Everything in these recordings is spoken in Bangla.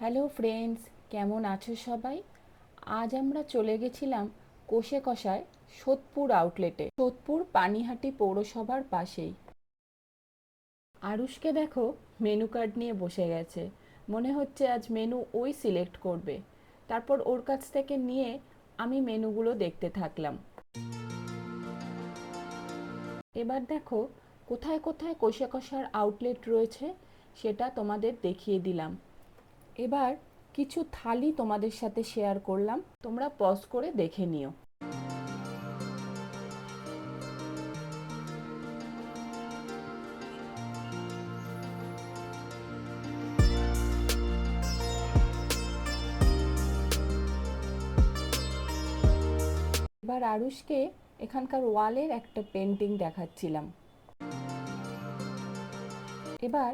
হ্যালো ফ্রেন্ডস, কেমন আছো সবাই? আজ আমরা চলে গেছিলাম কোষে কষায় সোদপুর আউটলেটে সোদপুর পানিহাটি পৌরসভার পাশেই। আরুষকে দেখো মেনু কার্ড নিয়ে বসে গেছে। মনে হচ্ছে আজ মেনু ওই সিলেক্ট করবে। তারপর ওর কাছ থেকে নিয়ে আমি মেনুগুলো দেখতে থাকলাম। এবার দেখো, কোথায় কোথায় কোষে কষার আউটলেট রয়েছে সেটা তোমাদের দেখিয়ে দিলাম। এবার কিছু থালি তোমাদের সাথে শেয়ার করলাম। তোমরা পজ করে দেখে নিও। এবার আরুষকে এখানকার ওয়ালের একটা পেন্টিং দেখাচ্ছিলাম। এবার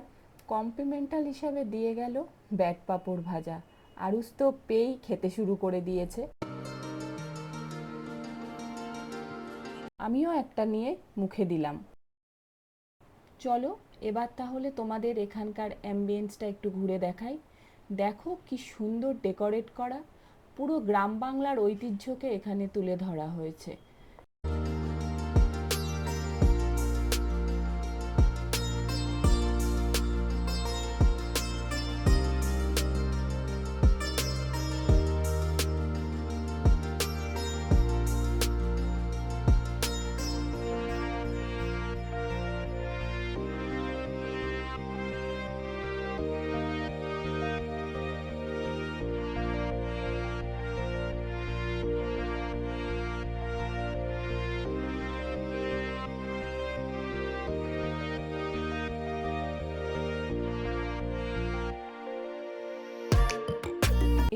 কমপ্লিমেন্টাল হিসাবে দিয়ে গেল ব্যাট পাঁপড় ভাজা। আরুষ তো পেয়েই খেতে শুরু করে দিয়েছে। আমিও একটা নিয়ে মুখে দিলাম। চলো, এবার তাহলে তোমাদের এখানকার অ্যাম্বিয়েন্সটা একটু ঘুরে দেখাই। দেখো কি সুন্দর ডেকোরেট করা। পুরো গ্রাম বাংলার ঐতিহ্যকে এখানে তুলে ধরা হয়েছে।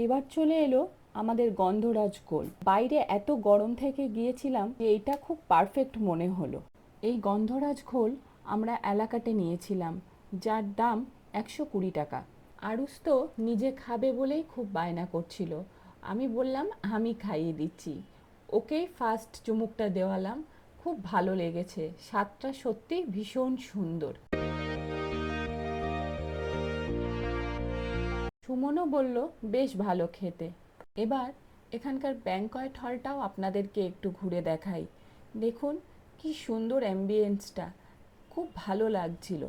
এবার চলে এলো আমাদের গন্ধরাজ গোল। বাইরে এত গরম থেকে গিয়েছিলাম যে এটা খুব পারফেক্ট মনে হলো। এই গন্ধরাজ ঘোল আমরা এলাকাতে নিয়েছিলাম, যার দাম একশো কুড়ি টাকা। আরুষ তো নিজে খাবে বলেই খুব বায়না করছিল। আমি বললাম, আমি খাইয়ে দিচ্ছি। ওকেই ফার্স্ট চুমুকটা দেওয়ালাম। খুব ভালো লেগেছে। স্বাদটা সত্যি ভীষণ সুন্দর। সুমনও বলল, বেশ ভালো খেতে। এবার এখানকার ব্যাংকয়েট হলটাও আপনাদেরকে একটু ঘুরে দেখাই। দেখুন, কি সুন্দর অ্যাম্বিয়েন্সটা খুব ভালো লাগছিল।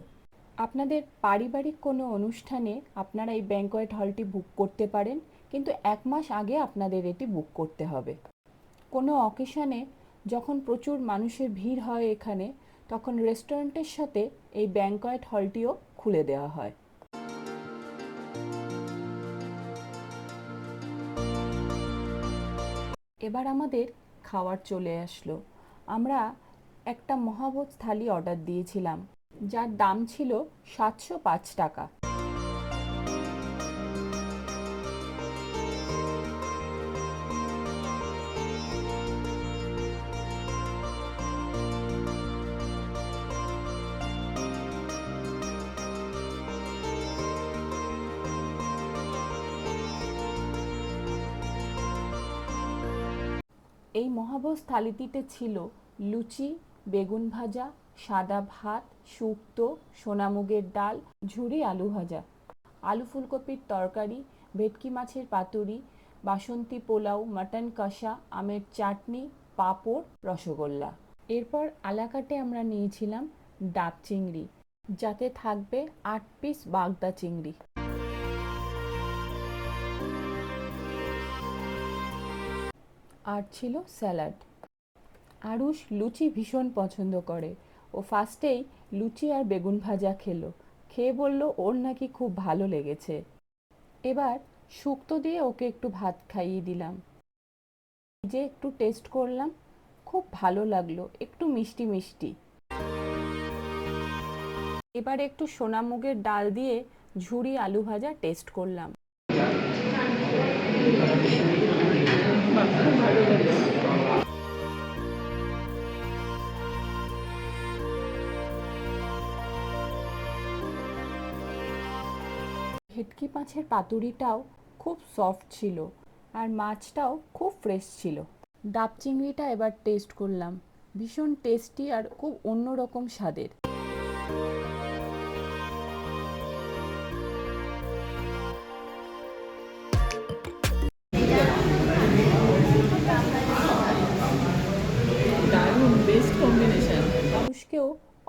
আপনাদের পারিবারিক কোনো অনুষ্ঠানে আপনারা এই ব্যাংকয়েট হলটি বুক করতে পারেন, কিন্তু এক মাস আগে আপনাদের এটি বুক করতে হবে। কোনো অকেশানে যখন প্রচুর মানুষের ভিড় হয় এখানে, তখন রেস্টুরেন্টের সাথে এই ব্যাংকয়েট হলটিও খুলে দেওয়া হয়। এবার আমাদের খাওয়ার চলে আসলো। আমরা একটা মহাভোজ থালি অর্ডার দিয়েছিলাম, যার দাম ছিল সাতশো পাঁচ টাকা। এই মহাভোজ থালিটিতে ছিল লুচি, বেগুন ভাজা, সাদা ভাত, শুক্তো, সোনামুগের ডাল, ঝুরি আলু ভাজা, আলু ফুলকপির তরকারি, ভেটকি মাছের পাতুরি, বাসন্তী পোলাও, মাটন কষা, আমের চাটনি, পাঁপড়, রসগোল্লা। এরপর আলাকাটে আমরা নিয়েছিলাম ডাব চিংড়ি, যাতে থাকবে আট পিস বাগদা চিংড়ি। আর ছিল স্যালাড। আরুষ লুচি ভীষণ পছন্দ করে। ও ফার্স্টেই লুচি আর বেগুন ভাজা খেলো। খেয়ে বলল, ওর নাকি খুব ভালো লেগেছে। এবার শুক্তো দিয়ে ওকে একটু ভাত খাইয়ে দিলাম। যে একটু টেস্ট করলাম। খুব ভালো লাগল, একটু মিষ্টি মিষ্টি। এবার একটু সোনামুগের ডাল দিয়ে ঝুড়ি আলু ভাজা টেস্ট করলাম। ভেটকি মাছের পাতুরিটাও খুব সফট ছিল আর মাছটাও খুব ফ্রেশ ছিল। ডাব চিংড়িটা এবার টেস্ট করলাম। ভীষণ টেস্টি আর খুব অন্যরকম স্বাদের। মানুষকেও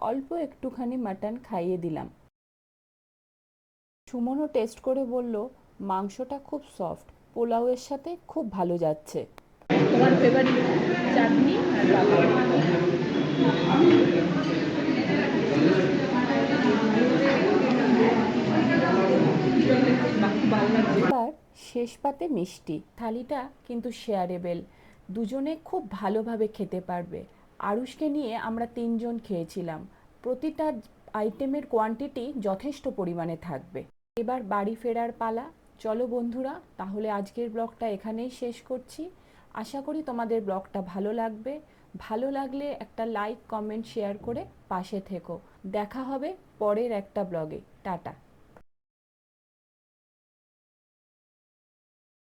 অল্প একটুখানি মাটন খাইয়ে দিলাম। সুমনও টেস্ট করে বলল মাংসটা খুব সফট পোলাওয়ের সাথে খুব ভালো যাচ্ছে। তোমার ফেভারিট চাটনি? আর এবার শেষ পাতে মিষ্টি। থালিটা কিন্তু শেয়ারেবেল দুজনে খুব ভালোভাবে খেতে পারবে। আরুষকে নিয়ে আমরা তিনজন খেয়েছিলাম। প্রতিটা আইটেমের কোয়ান্টিটি যথেষ্ট পরিমাণে থাকবে। এবার বাড়ি ফেরার পালা। চলো বন্ধুরা, তাহলে আজকের ব্লগটা এখানেই শেষ করছি। আশা করি তোমাদের ব্লগটা ভালো লাগবে। ভালো লাগলে একটা লাইক, কমেন্ট, শেয়ার করে পাশে থেকো। দেখা হবে পরের একটা ব্লগে। টাটা।